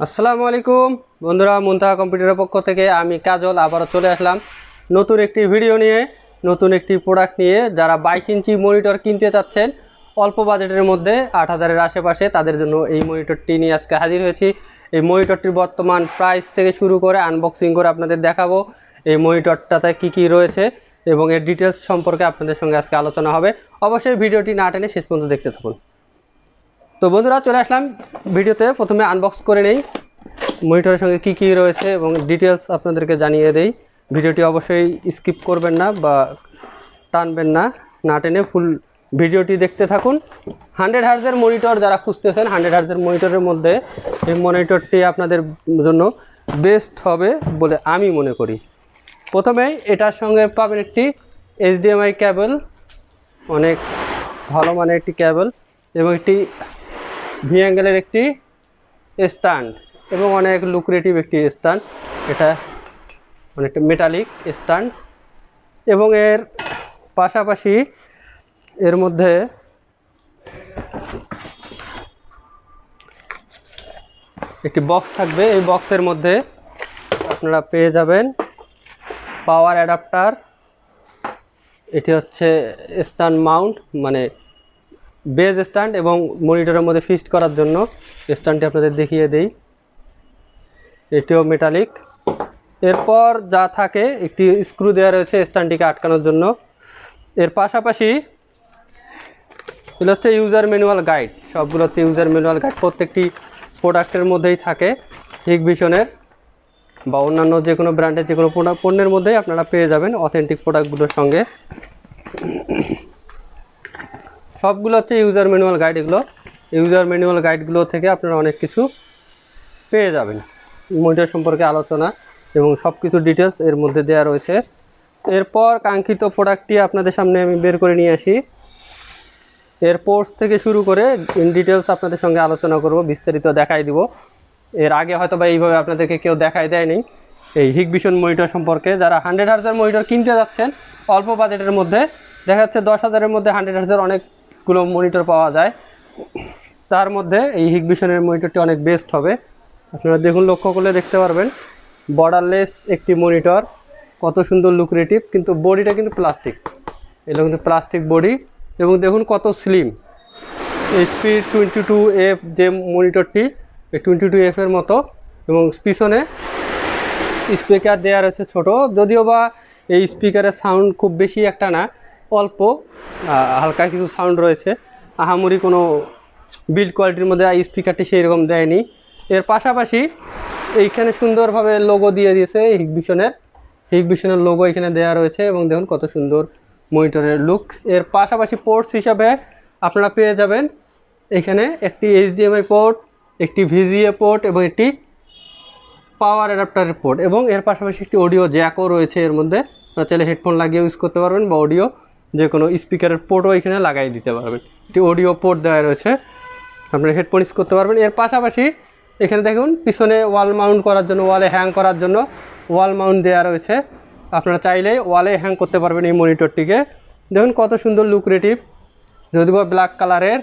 আসসালামু আলাইকুম। বন্ধুরা, মুন্তাহা কম্পিউটারের পক্ষ থেকে আমি কাজল আবারও চলে আসলাম নতুন একটি ভিডিও নিয়ে, নতুন একটি প্রোডাক্ট নিয়ে। যারা বাইশ ইঞ্চি মনিটর কিনতে চাচ্ছেন, অল্প বাজেটের মধ্যে আট হাজারের আশেপাশে তাদের জন্য এই মনিটরটি নিয়ে আজকে হাজির হয়েছি। এই মনিটরটির বর্তমান প্রাইস থেকে শুরু করে আনবক্সিং করে আপনাদের দেখাবো এই মনিটরটাতে কি কি রয়েছে এবং এর ডিটেলস সম্পর্কে আপনাদের সঙ্গে আজকে আলোচনা হবে। অবশ্যই ভিডিওটি না টেনে শেষ পর্যন্ত দেখতে থাকুন। তো বন্ধুরা, চলে আসলাম ভিডিওতে। প্রথমে আনবক্স করে নেই। মনিটরের সঙ্গে কি কি রয়েছে এবং ডিটেলস আপনাদেরকে জানিয়ে দেই। ভিডিওটি অবশ্যই স্কিপ করবেন না বা টানবেন না না টেনে ফুল ভিডিওটি দেখতে থাকুন। হান্ড্রেড হার্জের মনিটর যারা খুঁজতেছেন হান্ড্রেড হার্জের মনিটরের মধ্যে এই মনিটরটি আপনাদের জন্য বেস্ট হবে বলে আমি মনে করি। প্রথমেই এটার সঙ্গে পাবেন একটি এইচডিএমআই ক্যাবেল অনেক ভালো মানের একটি ক্যাবেল এবং একটি ভি একটি স্ট্যান্ড এবং অনেক লুক্রেটিভ একটি স্ট্যান্ড এটা অনেকটা মেটালিক স্ট্যান্ড এবং এর পাশাপাশি এর মধ্যে একটি বক্স থাকবে। এই বক্সের মধ্যে আপনারা পেয়ে যাবেন পাওয়ার অ্যাডাপ্টার এটি হচ্ছে স্ট্যান্ড মাউন্ট মানে বেজ স্ট্যান্ড এবং মনিটরের মধ্যে ফিক্সড করার জন্য স্ট্যান্ডটি আপনাদের দেখিয়ে দেই। এটিও মেটালিক এরপর যা থাকে, একটি স্ক্রু দেওয়া রয়েছে স্ট্যান্ডটিকে আটকানোর জন্য। এর পাশাপাশি এগুলো হচ্ছে ইউজার ম্যানুয়াল গাইড সবগুলো হচ্ছে ইউজার ম্যানুয়াল গাইড প্রত্যেকটি প্রোডাক্টের মধ্যেই থাকে হিগ ভিশনের বা অন্যান্য যে কোনো ব্র্যান্ডের যে কোনো পণ্য- পণ্যের মধ্যেই আপনারা পেয়ে যাবেন অথেন্টিক প্রোডাক্টগুলোর সঙ্গে। সবগুলো হচ্ছে ইউজার ম্যানুয়াল গাইড এগুলো। ইউজার ম্যানুয়াল গাইডগুলো থেকে আপনারা অনেক কিছু পেয়ে যাবেন। মনিটর সম্পর্কে আলোচনা এবং সব কিছু ডিটেলস এর মধ্যে দেওয়া রয়েছে। এরপর কাঙ্ক্ষিত প্রোডাক্টটি আপনাদের সামনে আমি বের করে নিয়ে আসি। এর পোর্টস থেকে শুরু করে ইন ডিটেলস আপনাদের সঙ্গে আলোচনা করব, বিস্তারিত দেখাই দিব। এর আগে হয়তো বা এইভাবে আপনাদেরকে কেউ দেখাই দেয়নি। এই হিগভিশন মনিটর সম্পর্কে যারা হান্ড্রেড হার্জের মনিটর কিনতে যাচ্ছেন, অল্প বাজেটের মধ্যে, দেখা যাচ্ছে দশ হাজারের মধ্যে হান্ড্রেড হার্জের অনেকগুলো মনিটর পাওয়া যায়। তার মধ্যে এই হিগভিশনের মনিটরটি অনেক বেস্ট হবে। আপনারা দেখুন, লক্ষ্য করলে দেখতে পারবেন বর্ডারলেস একটি মনিটর কত সুন্দর লুক্রেটিভ কিন্তু বডিটা কিন্তু প্লাস্টিক এগুলো কিন্তু প্লাস্টিক বডি এবং দেখুন কত slim HP twenty two F যে মনিটরটি এই টোয়েন্টি টু এফের মতো। এবং পিছনে স্পিকার দেওয়া রয়েছে ছোট। যদিও বা এই স্পিকারের সাউন্ড খুব বেশি একটা না অল্প হালকা কিছু সাউন্ড রয়েছে। আহামরি কোনো বিল্ড কোয়ালিটির মধ্যে স্পিকারটি সেই রকম দেয়নি। এর পাশাপাশি এইখানে সুন্দরভাবে লোগো দিয়ে দিয়েছে হিগভিশনের হিগভিশনের লোগো এখানে দেওয়া রয়েছে এবং দেখুন কত সুন্দর মনিটরের লুক এর পাশাপাশি পোর্টস হিসাবে আপনারা পেয়ে যাবেন এখানে একটি এইচডিএমআই পোর্ট একটি ভিজিএ পোর্ট এবং একটি পাওয়ার অ্যাডাপ্টারের পোর্ট এবং এর পাশাপাশি একটি অডিও জ্যাকও রয়েছে এর মধ্যে। আপনারা চাইলে হেডফোন লাগিয়ে ইউজ করতে পারবেন বা অডিও যে কোনো স্পিকারের পোর্টও এখানে লাগাই দিতে পারবেন। একটি অডিও পোর্ট দেওয়া রয়েছে। আপনারা হেডফোন ইউজ করতে পারবেন। এর পাশাপাশি এখানে দেখুন, পিছনে ওয়াল মাউন্ট করার জন্য, ওয়ালে হ্যাং করার জন্য ওয়াল মাউন্ট দেওয়া রয়েছে। আপনারা চাইলে ওয়ালে হ্যাং করতে পারবেন এই মনিটরটিকে। দেখুন কত সুন্দর লুক্রেটিভ যদিও বা ব্ল্যাক কালারের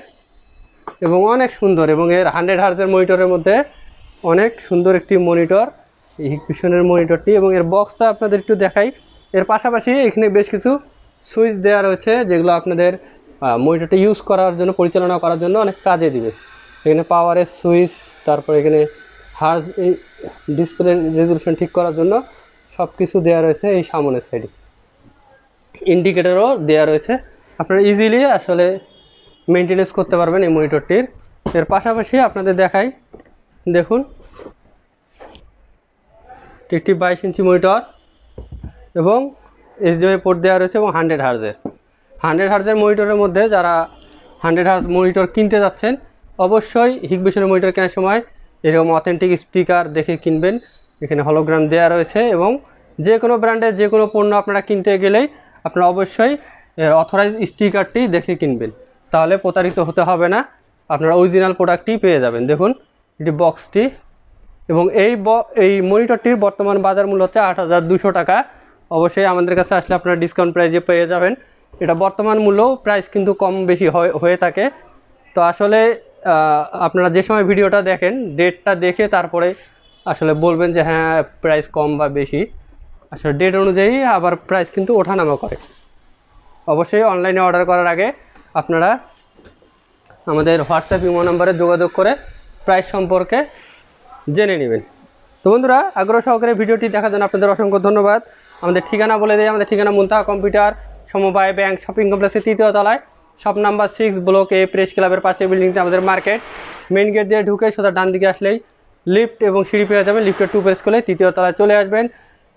এবং অনেক সুন্দর এবং এর হান্ড্রেড হার্জের মনিটরের মধ্যে অনেক সুন্দর একটি মনিটর, এই পিছনের মনিটরটি এবং এর বক্সটা আপনাদের একটু দেখাই। এর পাশাপাশি এখানে বেশ কিছু সুইচ দেওয়া রয়েছে, যেগুলো আপনাদের মনিটরটা ইউজ করার জন্য, পরিচালনা করার জন্য অনেক কাজে দিবে। এখানে পাওয়ারের সুইচ, তারপর এখানে হার্জ এই ডিসপ্লে রেজলিউশন ঠিক করার জন্য সব কিছু দেওয়া রয়েছে এই সামনের সাইডে ইন্ডিকেটরও দেওয়া রয়েছে। আপনারা ইজিলি আসলে মেনটেনেন্স করতে পারবেন এই মনিটরটির এর পাশাপাশি আপনাদের দেখাই, দেখুন, একটি বাইশ ইঞ্চি মনিটর এবং এইচডিএমআই পোর্ট দেওয়া রয়েছে এবং হান্ড্রেড হার্জের হান্ড্রেড হার্জের মনিটরের মধ্যে যারা হান্ড্রেড হার্জ মনিটর কিনতে যাচ্ছেন, অবশ্যই হিগবেশনের মনিটর কেনার সময় এরকম অথেন্টিক স্পিকার দেখে কিনবেন। এখানে হলোগ্রাম দেওয়া রয়েছে এবং যে কোনো ব্র্যান্ডের যে কোনো পণ্য আপনারা কিনতে গেলেই আপনারা অবশ্যই অথরাইজ স্টিকারটি দেখে কিনবেন। তাহলে প্রতারিত হতে হবে না, আপনারা অরিজিনাল প্রোডাক্টটি পেয়ে যাবেন। দেখুন, এটি বক্সটি এবং এই এই মনিটরটির বর্তমান বাজার মূল্য হচ্ছে আট টাকা। অবশ্যই আমাদের কাছে আসলে আপনারা ডিসকাউন্ট প্রাইজে পেয়ে যাবেন। এটা বর্তমান মূল্য প্রাইস কিন্তু কম বেশি হয়, হয়ে থাকে। তো আসলে আপনারা যে সময় ভিডিওটা দেখেন ডেটটা দেখে তারপরে আসলে বলবেন যে হ্যাঁ প্রাইস কম বা বেশি। আসলে ডেট অনুযায়ী আবার প্রাইস কিন্তু ওঠানামা করে। অবশ্যই অনলাইনে অর্ডার করার আগে আপনারা আমাদের হোয়াটসঅ্যাপ ইমো নাম্বারে যোগাযোগ করে প্রাইস সম্পর্কে জেনে নেবেন। তো বন্ধুরা, আগ্রহ সহকারে ভিডিওটি দেখার জন্য আপনাদের অসংখ্য ধন্যবাদ। আমাদের ঠিকানা বলে দেয় আমাদের ঠিকানা মুন্তাহা কম্পিউটার, সমবায় ব্যাংক, শপিং কমপ্লেক্সের তৃতীয় তলায়। Shop number six block A press ক্লাবের পাশে বিল্ডিংটা আমাদের মার্কেট মেন গেট দিয়ে ঢুকে সোজা ডান দিকে আসলেই লিফট এবং সিঁড়ি পেয়ে যাবেন। লিফটের টু প্রেস করলে তৃতীয় তলায় চলে আসবেন।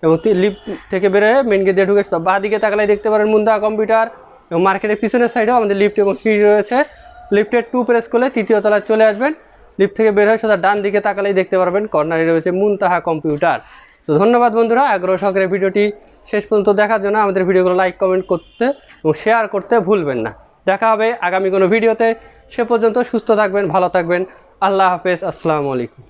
এবং লিফট থেকে বেরোয় মেন গেট দিয়ে ঢুকে বাঁ দিকে তাকালে দেখতে পারেন মুন্তাহা কম্পিউটার। এবং মার্কেটের পিছনের সাইডেও আমাদের লিফট এবং সিঁড়ি রয়েছে। লিফটের টু প্রেস করলে তৃতীয় তলায় চলে আসবেন। লিফট থেকে বের হয়ে সোজা ডান দিকে তাকালেই দেখতে পারবেন কর্নারে রয়েছে মুনতাহা কম্পিউটার। তো ধন্যবাদ বন্ধুরা, আগ্রহ সহকারে ভিডিওটি শেষ পর্যন্ত দেখার জন্য আমাদের ভিডিওগুলো লাইক কমেন্ট করতে এবং শেয়ার করতে ভুলবেন না। দেখা হবে আগামী কোনো ভিডিওতে। সে পর্যন্ত সুস্থ থাকবেন, ভালো থাকবেন। আল্লাহ হাফেজ, আসসালামু আলাইকুম।